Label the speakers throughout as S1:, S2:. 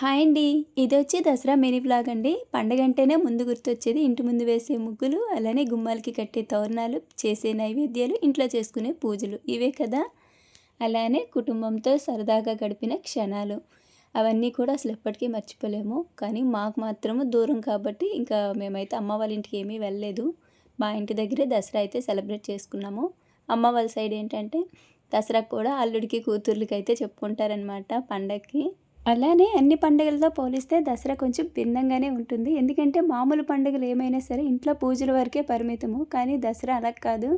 S1: Hi అండి. ఇది వచ్చి దసరా మినీ బ్లాగ్ అండి. పండగ అంటేనే ముందు గుర్తొచ్చేది. ఇంటి ముందు వేసే ముగ్గులు అలానే గుమ్మాలకి కట్టే తోరణాలు చేసే నైవేద్యాలు ఇంట్లో చేసుకునే పూజలు. ఇవే కదా? అలానే కుటుంబంతో సరదాగా గడిపిన క్షణాలు. అవన్నీ కూడా అసలు ఎప్పటికీ మర్చిపోలేము. కానీ మాకు మాత్రము దూరం కాబట్టి ఇంకా మేమైతే అమ్మ వాళ్ళ ఇంటికి ఏమీ వెళ్ళలేదు. మా ఇంటి దగ్గరే దసరా అయితే సెలబ్రేట్ చేసుకున్నాము. అమ్మ వాళ్ళ సైడ్ ఏంటంటే దసరా కూడా అల్లుడికి కూతుర్లకి అయితే చెప్పుకుంటారనమాట పండగకి అలానే అన్ని పండుగలతో పోలిస్తే దసరా కొంచెం భిన్నంగానే ఉంటుంది. ఎందుకంటే మామూలు పండుగలు ఏమైనా సరే ఇంట్లో పూజల వరకే పరిమితము. కానీ దసరా అలా కాదు.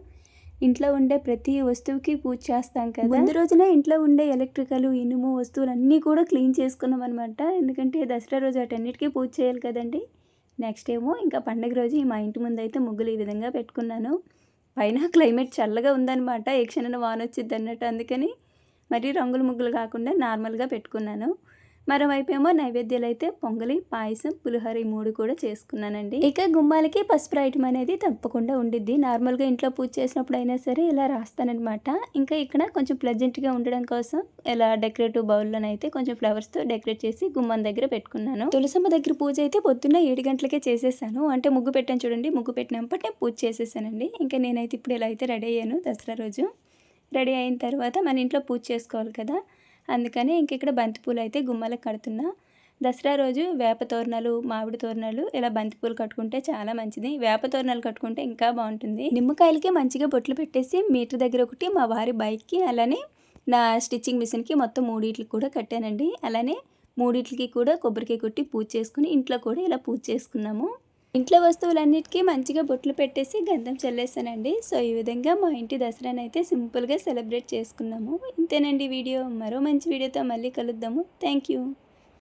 S1: ఇంట్లో ఉండే ప్రతి వస్తువుకి పూజ చేస్తాం కదా. ముందు రోజున ఇంట్లో ఉండే ఎలక్ట్రికల్ ఇనుము వస్తువులు అన్నీ కూడా క్లీన్ చేసుకున్నాం అనమాట ఎందుకంటే దసరా రోజు అటన్నిటికీ పూజ చేయాలి కదండి. నెక్స్ట్ ఏమో ఇంకా పండుగ రోజు మా ఇంటి ముందు అయితే ముగ్గులు ఈ విధంగా పెట్టుకున్నాను. పైన క్లైమేట్ చల్లగా ఉందన్నమాట. ఏ క్షణాన వాన వచ్చింది అన్నట్టు అందుకని మరి రంగుల ముగ్గులు కాకుండా నార్మల్గా పెట్టుకున్నాను. మరోవైపు ఏమో నైవేద్యాలు అయితే పొంగలి పాయసం పులిహోర ఈ మూడు కూడా చేసుకున్నానండి. ఇక గుమ్మాలకి పసుపు రాయటం అనేది తప్పకుండా ఉండిద్ది. నార్మల్గా ఇంట్లో పూజ చేసినప్పుడు అయినా సరే ఇలా రాస్తానమాట ఇంకా ఇక్కడ కొంచెం ప్లెజెంట్గా ఉండడం కోసం ఇలా డెకరేటివ్ బౌల్లోనైతే కొంచెం ఫ్లవర్స్తో డెకరేట్ చేసి గుమ్మం దగ్గర పెట్టుకున్నాను. తులసమ్మ దగ్గర పూజ అయితే పొద్దున్న ఏడు గంటలకే చేసేసాను. అంటే ముగ్గు పెట్టాను చూడండి ముగ్గు పెట్టినప్పటి పూజ చేసేసానండి. ఇంకా నేనైతే ఇప్పుడు ఇలా అయితే రెడీ అయ్యాను దసరా రోజు. రెడీ అయిన తర్వాత మన ఇంట్లో పూజ చేసుకోవాలి కదా. అందుకని ఇంక ఇక్కడ బంతిపూలు అయితే గుమ్మలకు కడుతున్నా. దసరా రోజు వేప తోరణాలు మామిడి తోరణాలు ఇలా బంతిపూలు కట్టుకుంటే చాలా మంచిది. వేప తోరణాలు కట్టుకుంటే ఇంకా బాగుంటుంది. నిమ్మకాయలకి మంచిగా బొట్లు పెట్టేసి మీటర్ దగ్గర ఒకటి మా వారి బైక్కి అలానే నా స్టిచ్చింగ్ మిషన్కి మొత్తం మూడింటికి కూడా కట్టానండి. అలానే మూడింటికి కూడా కొబ్బరికాయ కొట్టి పూజ చేసుకుని ఇంట్లో కూడా ఇలా పూజ చేసుకున్నాము. ఇంట్లో వస్తువులన్నిటికీ మంచిగా బొట్లు పెట్టేసి గంధం చల్లేసానండి. సో ఈ విధంగా మా ఇంటి దసరాని అయితే సింపుల్గా సెలబ్రేట్ చేసుకున్నాము. ఇంతేనండి వీడియో. మరో మంచి వీడియోతో మళ్ళీ కలుద్దాము. Thank you